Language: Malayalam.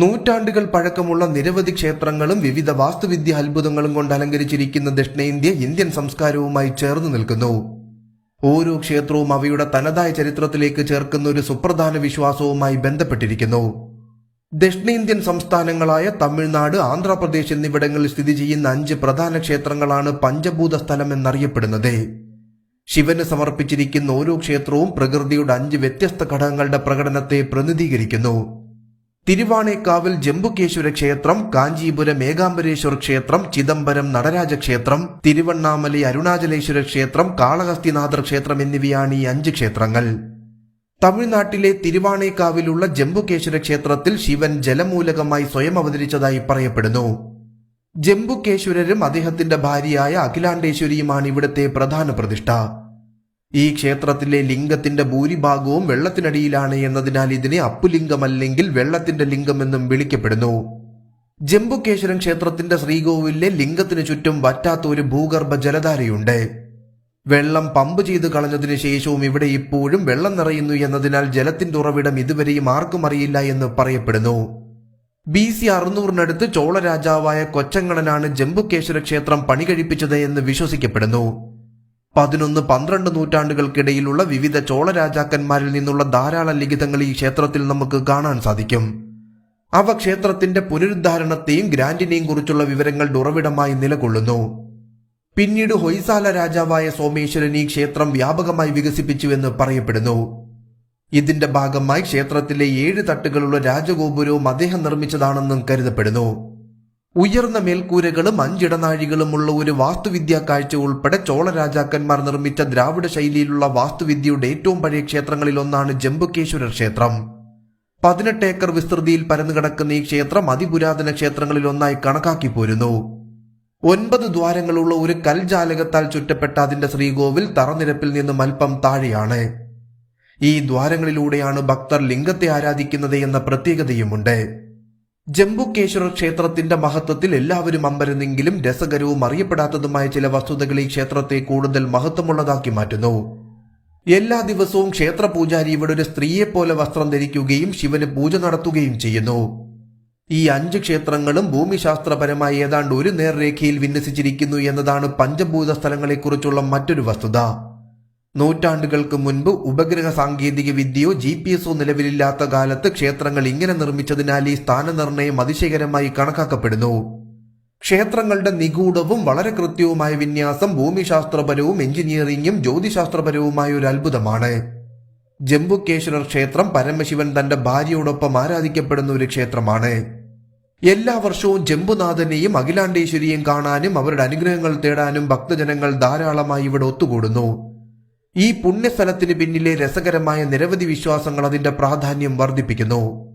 നൂറ്റാണ്ടുകൾ പഴക്കമുള്ള നിരവധി ക്ഷേത്രങ്ങളും വിവിധ വാസ്തുവിദ്യ അത്ഭുതങ്ങളും കൊണ്ട് അലങ്കരിച്ചിരിക്കുന്ന ദക്ഷിണേന്ത്യ ഇന്ത്യൻ സംസ്കാരവുമായി ചേർന്ന് നിൽക്കുന്നു. ഓരോ ക്ഷേത്രവും അവയുടെ തനതായ ചരിത്രത്തിലേക്ക് ചേർക്കുന്ന ഒരു സുപ്രധാന വിശ്വാസവുമായി ബന്ധപ്പെട്ടിരിക്കുന്നു. ദക്ഷിണേന്ത്യൻ സംസ്ഥാനങ്ങളായ തമിഴ്നാട് ആന്ധ്രാപ്രദേശ് എന്നിവിടങ്ങളിൽ സ്ഥിതി ചെയ്യുന്ന അഞ്ച് പ്രധാന ക്ഷേത്രങ്ങളാണ് പഞ്ചഭൂത സ്ഥലം എന്നറിയപ്പെടുന്നത്. ശിവന് സമർപ്പിച്ചിരിക്കുന്ന ഓരോ ക്ഷേത്രവും പ്രകൃതിയുടെ അഞ്ച് വ്യത്യസ്ത ഘടകങ്ങളുടെ പ്രകടനത്തെ പ്രതിനിധീകരിക്കുന്നു. തിരുവാണേക്കാവിൽ ജംബുകേശ്വര ക്ഷേത്രം കാഞ്ചീപുരം ഏകാംബരേശ്വർ ക്ഷേത്രം ചിദംബരം നടരാജ ക്ഷേത്രം തിരുവണ്ണാമലൈ അരുണാചലേശ്വര ക്ഷേത്രം കാളഹസ്തിനാഥർ ക്ഷേത്രം എന്നിവയാണ് ഈ അഞ്ച് ക്ഷേത്രങ്ങൾ. തമിഴ്നാട്ടിലെ തിരുവാണേക്കാവിലുള്ള ജംബുകേശ്വര ക്ഷേത്രത്തിൽ ശിവൻ ജലമൂലകമായി സ്വയം അവതരിച്ചതായി പറയപ്പെടുന്നു. ജംബുകേശ്വരരും അദ്ദേഹത്തിന്റെ ഭാര്യയായ അഖിലാണ്ടേശ്വരിയുമാണ് ഇവിടുത്തെ പ്രധാന പ്രതിഷ്ഠ. ഈ ക്ഷേത്രത്തിലെ ലിംഗത്തിന്റെ ഭൂരിഭാഗവും വെള്ളത്തിനടിയിലാണ് എന്നതിനാൽ ഇതിനെ അപ്പുലിംഗം അല്ലെങ്കിൽ വെള്ളത്തിന്റെ ലിംഗം എന്നും വിളിക്കപ്പെടുന്നു. ജംബുകേശ്വരം ക്ഷേത്രത്തിന്റെ ശ്രീകോവിലിലെ ലിംഗത്തിനു ചുറ്റും വറ്റാത്ത ഒരു ഭൂഗർഭ ജലധാരയുണ്ട്. വെള്ളം പമ്പ് ചെയ്ത് കളഞ്ഞതിന് ശേഷവും ഇവിടെ ഇപ്പോഴും വെള്ളം നിറയുന്നു എന്നതിനാൽ ജലത്തിന്റെ ഉറവിടം ഇതുവരെയും ആർക്കും അറിയില്ല എന്ന് പറയപ്പെടുന്നു. ബി സി അറുന്നൂറിനടുത്ത് ചോളരാജാവായ രാജാവായ കൊച്ചങ്ങണനാണ് ജംബുകേശ്വര ക്ഷേത്രം പണികഴിപ്പിച്ചത് എന്ന് വിശ്വസിക്കപ്പെടുന്നു. പതിനൊന്ന് പന്ത്രണ്ട് നൂറ്റാണ്ടുകൾക്കിടയിലുള്ള വിവിധ ചോള രാജാക്കന്മാരിൽ നിന്നുള്ള ധാരാളം ലിഖിതങ്ങൾ ഈ ക്ഷേത്രത്തിൽ നമുക്ക് കാണാൻ സാധിക്കും. അവ ക്ഷേത്രത്തിന്റെ പുനരുദ്ധാരണത്തെയും ഗ്രാൻഡിനെയും കുറിച്ചുള്ള വിവരങ്ങൾ ഉറവിടമായി നിലകൊള്ളുന്നു. പിന്നീട് ഹൊയ്സാല രാജാവായ സോമേശ്വരൻ ഈ ക്ഷേത്രം വ്യാപകമായി വികസിപ്പിച്ചുവെന്ന് പറയപ്പെടുന്നു. ഇതിന്റെ ഭാഗമായി ക്ഷേത്രത്തിലെ ഏഴ് തട്ടുകളുള്ള രാജഗോപുരവും അദ്ദേഹം നിർമ്മിച്ചതാണെന്നും കരുതപ്പെടുന്നു. ഉയർന്ന മേൽക്കൂരകളും അഞ്ചിടനാഴികളുമുള്ള ഒരു വാസ്തുവിദ്യാ കാഴ്ച ഉൾപ്പെടെ ചോള രാജാക്കന്മാർ നിർമ്മിച്ച ദ്രാവിഡ ശൈലിയിലുള്ള വാസ്തുവിദ്യയുടെ ഏറ്റവും പഴയ ക്ഷേത്രങ്ങളിൽ ഒന്നാണ് ജംബുകേശ്വര ക്ഷേത്രം. പതിനെട്ട് ഏക്കർ വിസ്തൃതിയിൽ പരന്നുകിടക്കുന്ന ഈ ക്ഷേത്രം അതിപുരാതന ക്ഷേത്രങ്ങളിൽ ഒന്നായി കണക്കാക്കി പോരുന്നു. ഒൻപത് ദ്വാരങ്ങളുള്ള ഒരു കൽജാലകത്താൽ ചുറ്റപ്പെട്ട അതിന്റെ ശ്രീകോവിൽ തറനിരപ്പിൽ നിന്നും അല്പം താഴെയാണ്. ഈ ദ്വാരങ്ങളിലൂടെയാണ് ഭക്തർ ലിംഗത്തെ ആരാധിക്കുന്നത് എന്ന പ്രത്യേകതയുമുണ്ട്. ജംബുക്കേശ്വര ക്ഷേത്രത്തിന്റെ മഹത്വത്തിൽ എല്ലാവരും അമ്പരുന്നെങ്കിലും രസകരവും അറിയപ്പെടാത്തതുമായ ചില വസ്തുതകൾ ഈ ക്ഷേത്രത്തെ കൂടുതൽ മഹത്വമുള്ളതാക്കി മാറ്റുന്നു. എല്ലാ ദിവസവും ക്ഷേത്ര പൂജാരി ഇവിടെ ഒരു സ്ത്രീയെപ്പോലെ വസ്ത്രം ധരിക്കുകയും ശിവന് പൂജ നടത്തുകയും ചെയ്യുന്നു. ഈ അഞ്ച് ക്ഷേത്രങ്ങളും ഭൂമിശാസ്ത്രപരമായി ഏതാണ്ട് ഒരു നേർരേഖയിൽ വിന്യസിച്ചിരിക്കുന്നു എന്നതാണ് പഞ്ചഭൂത സ്ഥലങ്ങളെക്കുറിച്ചുള്ള മറ്റൊരു വസ്തുത. നൂറ്റാണ്ടുകൾക്ക് മുൻപ് ഉപഗ്രഹ സാങ്കേതിക വിദ്യയോ ജി പി എസോ നിലവിലില്ലാത്ത കാലത്ത് ക്ഷേത്രങ്ങൾ ഇങ്ങനെ നിർമ്മിച്ചതിനാൽ ഈ സ്ഥാനനിർണയം അതിശയകരമായി കണക്കാക്കപ്പെടുന്നു. ക്ഷേത്രങ്ങളുടെ നിഗൂഢവും വളരെ കൃത്യവുമായ വിന്യാസം ഭൂമിശാസ്ത്രപരവും എഞ്ചിനീയറിംഗും ജ്യോതിശാസ്ത്രപരവുമായ ഒരു അത്ഭുതമാണ്. ജംബുക്കേശ്വരർ ക്ഷേത്രം പരമശിവൻ തന്റെ ഭാര്യയോടൊപ്പം ആരാധിക്കപ്പെടുന്ന ഒരു ക്ഷേത്രമാണ്. എല്ലാ വർഷവും ജംബുനാഥനെയും അഖിലാണ്ടേശ്വരിയും കാണാനും അവരുടെ അനുഗ്രഹങ്ങൾ തേടാനും ഭക്തജനങ്ങൾ ധാരാളമായി ഇവിടെ ഒത്തുകൂടുന്നു. ഈ പുണ്യസ്ഥലത്തിന് പിന്നിലെ രസകരമായ നിരവധി വിശ്വാസങ്ങൾ അതിന്റെ പ്രാധാന്യം വർദ്ധിപ്പിക്കുന്നു.